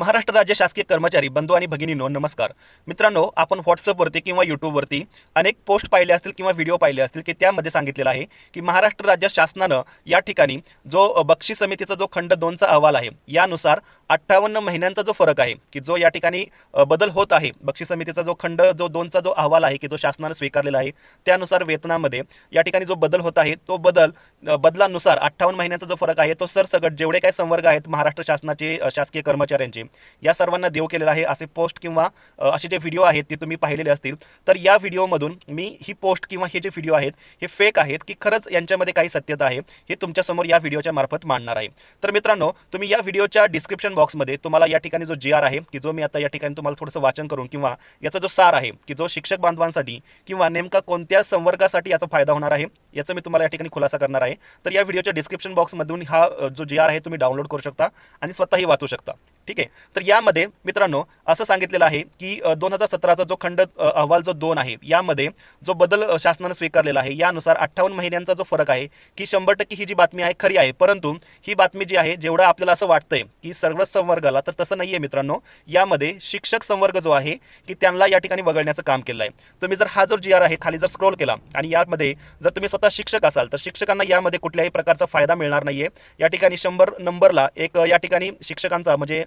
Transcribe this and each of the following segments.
महाराष्ट्र राज्य शासकीय कर्मचारी बंधू आणि भगिनींनो नमस्कार. मित्रांनो आपण व्हॉट्सअपवरती किंवा यूट्यूबवरती अनेक पोस्ट पाहिले असतील किंवा व्हिडिओ पाहिले असतील की त्यामध्ये सांगितलेलं आहे की महाराष्ट्र राज्य शासनानं या ठिकाणी जो बक्षी बक्षीस समितीचा जो खंड दोनचा अहवाल आहे यानुसार अठ्ठावन्न महिन्यांचा जो फरक आहे की जो या ठिकाणी बदल होत आहे बक्षीस समितीचा जो खंड जो दोनचा जो अहवाल आहे की जो शासनानं स्वीकारलेला आहे त्यानुसार वेतनामध्ये या ठिकाणी जो बदल होत आहे तो बदल बदलानुसार अठ्ठावन्न महिन्यांचा जो फरक आहे तो सरसगट जेवढे काही संवर्ग आहेत महाराष्ट्र शासनाचे शासकीय कर्मचाऱ्यांचे या सर्वांना देव केलेला आहे असे पोस्ट किंवा असे जे व्हिडिओ आहेत ते तुम्ही पाहिलेले असतील. तर या व्हिडिओमधून मी ही पोस्ट किंवा हे जे व्हिडिओ आहेत हे फेक आहेत की खरंच यांच्यामध्ये काही सत्यता आहे हे तुमच्यासमोर या व्हिडिओच्या मार्फत मांडणार आहे. तर मित्रांनो तुम्ही या व्हिडिओच्या डिस्क्रिप्शन बॉक्समध्ये तुम्हाला या ठिकाणी जो जी आर आहे की जो मी आता या ठिकाणी तुम्हाला थोडंसं वाचन करून किंवा याचा जो सार आहे की जो शिक्षक बांधवांसाठी किंवा नेमका कोणत्या संवर्गासाठी याचा फायदा होणार आहे याचा मी तुम्हाला या ठिकाणी खुलासा करणार आहे. तर या व्हिडिओच्या डिस्क्रिप्शन बॉक्समधून हा जो जी आर आहे तुम्ही डाउनलोड करू शकता आणि स्वतःही वाचू शकता. ठीक आहे? तर यामध्ये मित्रांनो असं सांगितलेलं आहे की दोन हजार सतराचा जो खंड अहवाल जो दोन आहे यामध्ये जो बदल शासनानं स्वीकारलेला आहे यानुसार अठ्ठावन्न महिन्यांचा जो फरक आहे की शंभर टक्के ही जी बातमी आहे खरी आहे. परंतु ही बातमी जी आहे जेवढं आपल्याला असं वाटतंय की सर्वच संवर्गाला तर तसं नाही आहे मित्रांनो. यामध्ये शिक्षक संवर्ग जो आहे की त्यांना या ठिकाणी वगळण्याचं काम केलं आहे. तुम्ही जर हा जो जी आर आहे खाली जर स्क्रोल केला आणि यामध्ये जर तुम्ही स्वतः शिक्षक असाल तर शिक्षकांना यामध्ये कुठल्याही प्रकारचा फायदा मिळणार नाहीये. या ठिकाणी शंभर नंबरला एक या ठिकाणी शिक्षकांचा म्हणजे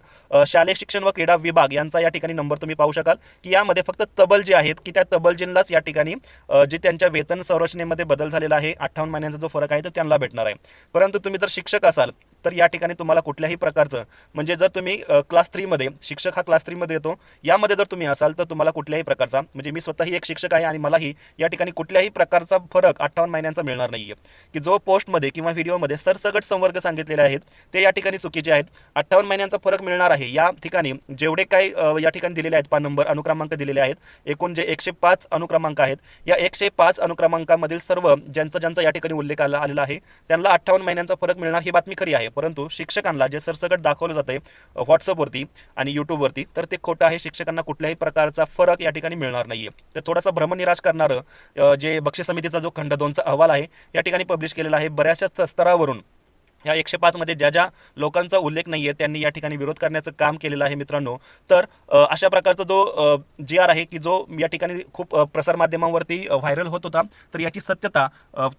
शालेय शिक्षण व क्रीडा विभाग यांचा या ठिकाणी नंबर तुम्ही पाहू शकाल की यामध्ये फक्त तबल जे आहेत की त्या तबलजींनाच या ठिकाणी जे त्यांच्या वेतन संरचनेमध्ये बदल झालेला आहे अठ्ठावन्न महिन्यांचा जो फरक आहे तो त्यांना भेटणार आहे. परंतु तुम्ही जर शिक्षक असाल तर या ठिकाणी तुम्हाला कुठल्याही प्रकारचं म्हणजे जर तुम्ही क्लास थ्रीमध्ये शिक्षक हा क्लास थ्रीमध्ये येतो यामध्ये जर तुम्ही असाल तर तुम्हाला कुठल्याही प्रकारचा म्हणजे मी स्वतःही एक शिक्षक आहे आणि मलाही या ठिकाणी कुठल्याही प्रकारचा फरक अठ्ठावन्न महिन्यांचा मिळणार नाही आहे की जो पोस्टमध्ये किंवा व्हिडिओमध्ये सरसगट संवर्ग सांगितलेले आहेत ते या ठिकाणी चुकीचे आहेत. अठ्ठावन्न महिन्यांचा फरक मिळणार आहे. या ठिकाणी जेवढे काही या ठिकाणी दिलेले आहेत पा नंबर अनुक्रमांक दिलेले आहेत एकूण जे एकशे पाच अनुक्रमांक आहेत या एकशे पाच अनुक्रमांकामधील सर्व ज्यांचा ज्यांचा या ठिकाणी उल्लेख आला आलेला आहे त्यांना अठ्ठावन्न महिन्यांचा फरक मिळणार ही बातमी खरी आहे. परंतु शिक्षकांना जे सरसकट दाखवलं जाते व्हॉट्सअपवरती आणि यूट्यूबवरती तर ते खोटं आहे. शिक्षकांना कुठल्याही प्रकारचा फरक या ठिकाणी मिळणार नाहीये. तर थोडासा भ्रमनिराश करणारं जे बक्षीस समितीचा जो खंड दोनचा अहवाल आहे या ठिकाणी पब्लिश केलेला आहे. बऱ्याचशा स्तरावरून या एकशे पाचमध्ये ज्या ज्या लोकांचा उल्लेख नाही आहे त्यांनी या ठिकाणी विरोध करण्याचं काम केलेलं आहे मित्रांनो. तर अशा प्रकारचा जो जी आर आहे की जो या ठिकाणी खूप प्रसारमाध्यमांवरती व्हायरल होत होता तर याची सत्यता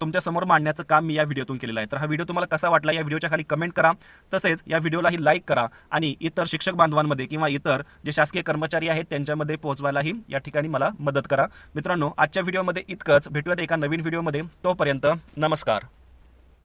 तुमच्यासमोर मांडण्याचं काम मी या व्हिडिओतून केलेलं आहे. तर हा व्हिडिओ तुम्हाला कसा वाटला या व्हिडिओच्या खाली कमेंट करा. तसेच या व्हिडिओलाही लाईक करा आणि इतर शिक्षक बांधवांमध्ये किंवा इतर जे शासकीय कर्मचारी आहेत त्यांच्यामध्ये पोहोचवायलाही या ठिकाणी मला मदत करा. मित्रांनो आजच्या व्हिडिओमध्ये इतकंच. भेटूयात एका नवीन व्हिडिओमध्ये. तोपर्यंत नमस्कार.